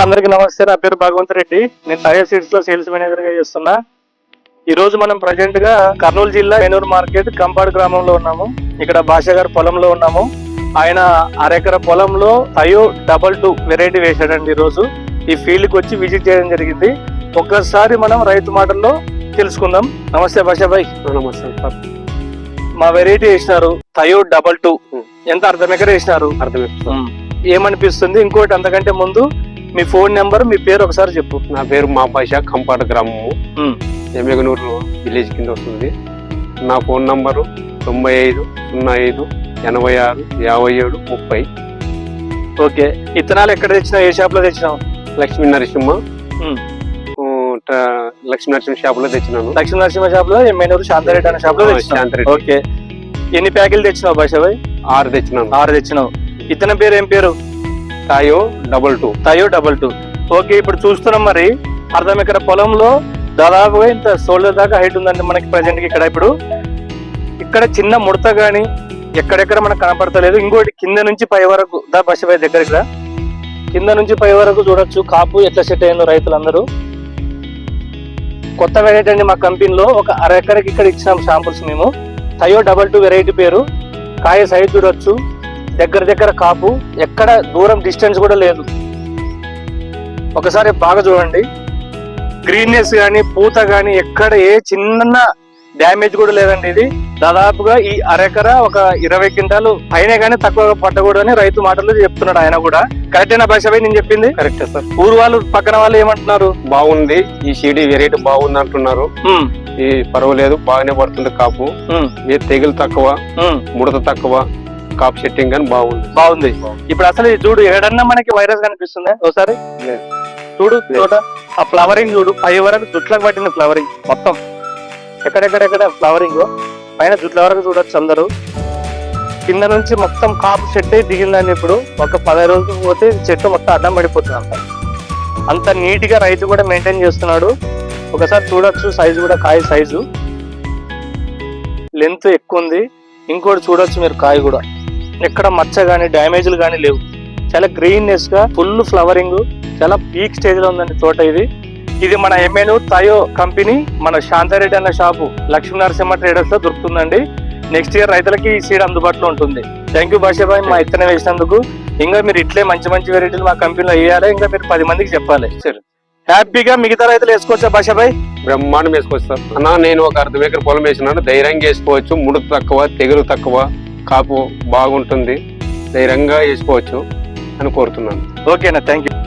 Hello అందరికీ నమస్తే. నా పేరు భగవంత్ రెడ్డి. నేను టైర్ సీడ్స్లో సేల్స్ మేనేజర్గా చేస్తున్నా. ఈ రోజు మనం ప్రజెంట్గా కర్నూలు జిల్లా ఏనూరు మార్కెట్ కంపాడు గ్రామంలో ఉన్నాము. ఇక్కడ భాష గారి పొలంలో ఉన్నాము. ఆయన అరెకర పొలంలో టయో డబల్ టూ వెరైటీ వేశాడండి ఈ రోజు ఈ ఫీల్డ్కి వచ్చి విజిట్ చేయడం జరిగింది. ఒక్కసారి మనం రైతు మాటల్లో తెలుసుకుందాం. నమస్తే భాషాభాయ్ నమస్తే. సార్ మా వెరైటీ వేసినారు టయో డబల్ టూ. ఎంత అర్ధం ఎకర వేసినారు? అర్థమవుతుంది ఏమనిపిస్తుంది? ఇంకోటి అంతకంటే ముందు మీ ఫోన్ నెంబర్ మీ పేరు ఒకసారి చెప్పు. నా పేరు మా భాష కంపాట గ్రామము. ఉమ్. ఎమ్మెగనూరు విలేజ్ కింద వస్తుంది. నా ఫోన్ నంబరు తొంభై ఐదు సున్నా ఐదు ఎనభై ఆరు యాభై ఏడు ముప్పై. ఓకే. ఇత్తనాలు ఎక్కడ తెచ్చినావు? ఏ షాప్లో తెచ్చినావు? లక్ష్మీ నరసింహ. లక్ష్మీ నరసింహ షాప్లో తెచ్చినాను. లక్ష్మీ నరసింహ షాప్లో ఎమ్మెనూరు శాంతారెడ్డి అనే షాప్లో ఆ, తెచ్చినావు. శాంతిరెడ్డి. ఓకే. ఎన్ని ప్యాకెట్లు తెచ్చినావు భాషాబాయ్? ఆరు తెచ్చినాను. ఆరు తెచ్చినావు. ఇతని పేరు ఏం పేరు? Taiyo double two Taiyo double two okay ఇప్పుడు చూస్తున్నాం మరి. అర్ధం ఎకర పొలంలో దాదాపుగా ఇంత షోల్డర్ దాకా హైట్ ఉందండి మనకి ప్రజెంట్ ఇక్కడ. ఇప్పుడు ఇక్కడ చిన్న ముడత కానీ ఎక్కడెక్కడ మనకు కనపడతలేదు. ఇంకోటి కింద నుంచి పై వరకు దా బస్సు దగ్గర ఇక్కడ. కింద నుంచి పై వరకు చూడొచ్చు. కాపు ఎట్లా సెట్ అయిందో రైతులందరూ. కొత్త వెరైటీ అండి మా కంపెనీలో ఒక అర ఎకరకి ఇక్కడ ఇచ్చినాం శాంపుల్స్ మేము. టయో డబల్ టూ వెరైటీ పేరు. కాయ సైజ్ చూడొచ్చు. దగ్గర దగ్గర కాపు ఎక్కడ దూరం డిస్టెన్స్ కూడా లేదు. ఒకసారి బాగా చూడండి. గ్రీన్నెస్ కానీ పూత కానీ ఎక్కడ ఏ చిన్న డ్యామేజ్ కూడా లేదండి ఇది. దాదాపుగా ఈ అరెకర ఒక ఇరవై క్వింటాలు పైన కానీ తక్కువ పట్టకూడదని రైతు మాటలు చెప్తున్నాడు ఆయన కూడా. కరెక్టేనా భాషపై నేను చెప్పింది? కరెక్టే సార్ ఊరు వాళ్ళు పక్కన వాళ్ళు ఏమంటున్నారు? బాగుంది. ఈ సీడీ వెరైటీ బాగుంది అంటున్నారు. ఈ పర్వాలేదు బాగానే పడుతుంది కాపు. ఏ తెగులు తక్కువ ముడత తక్కువ. కాపు సెట్టింగ్ కానీ బాగుంది. బాగుంది. ఇప్పుడు అసలు ఇది చూడు ఏడన్నా మనకి వైరస్ కనిపిస్తుందా? ఒకసారి. చూడు తోట. ఆ ఫ్లవరింగ్ చూడు. పై వరకు జుట్లకు పట్టింది ఫ్లవరింగ్ మొత్తం. ఎక్కడెక్కడెక్కడ ఫ్లవరింగ్? పైన జుట్ల వరకు చూడొచ్చు అందరూ. కింద నుంచి మొత్తం కాపు చెట్టు దిగిందని ఇప్పుడు. ఒక పది రోజులు పోతే చెట్టు మొత్తం అడ్డం పడిపోతుంది అంత అంత నీట్గా రైతు కూడా మెయింటైన్ చేస్తున్నాడు. ఒకసారి చూడొచ్చు సైజు కూడా కాయ సైజు. లెంత్ ఎక్కువ ఉంది. ఇంకోటి చూడొచ్చు మీరు కాయ కూడా. ఎక్కడ మచ్చ గానీ డ్యామేజ్లు గానీ లేవు. చాలా గ్రీన్నెస్గా ఫుల్ ఫ్లవరింగ్ చాలా పీక్ స్టేజ్లో ఉందండి తోట ఇది. ఇది మన ఎంఎను తయో కంపెనీ మన శాంతారెడ్డి అన్న షాపు లక్ష్మీ నరసింహ ట్రేడర్స్లో దొరుకుతుందండి. నెక్స్ట్ ఇయర్ రైతులకి ఈ సీడ్ అందుబాటులో ఉంటుంది. థ్యాంక్ యూ భాషాబాయ్ మా ఇత్తనం వేసినందుకు. ఇంకా మీరు ఇట్లే మంచి మంచి వెరైటీలు మా కంపెనీలో వేయాలి ఇంకా మీరు పది మందికి చెప్పాలి. సరే. హ్యాపీగా మిగతా రైతులు వేసుకోవచ్చా భాషాబాయ్ బ్రహ్మాండం వేసుకొస్తారు అన్న నేను ఒక అర్ధ ఎకర పొలం వేసినాను. ధైర్యంగా వేసుకోవచ్చు. ముడత తక్కువ తెగులు తక్కువ. కాపు బాగుంటుంది ధైర్యంగా వేసుకోవచ్చు అని కోరుతున్నాను. ఓకేనా థ్యాంక్ యూ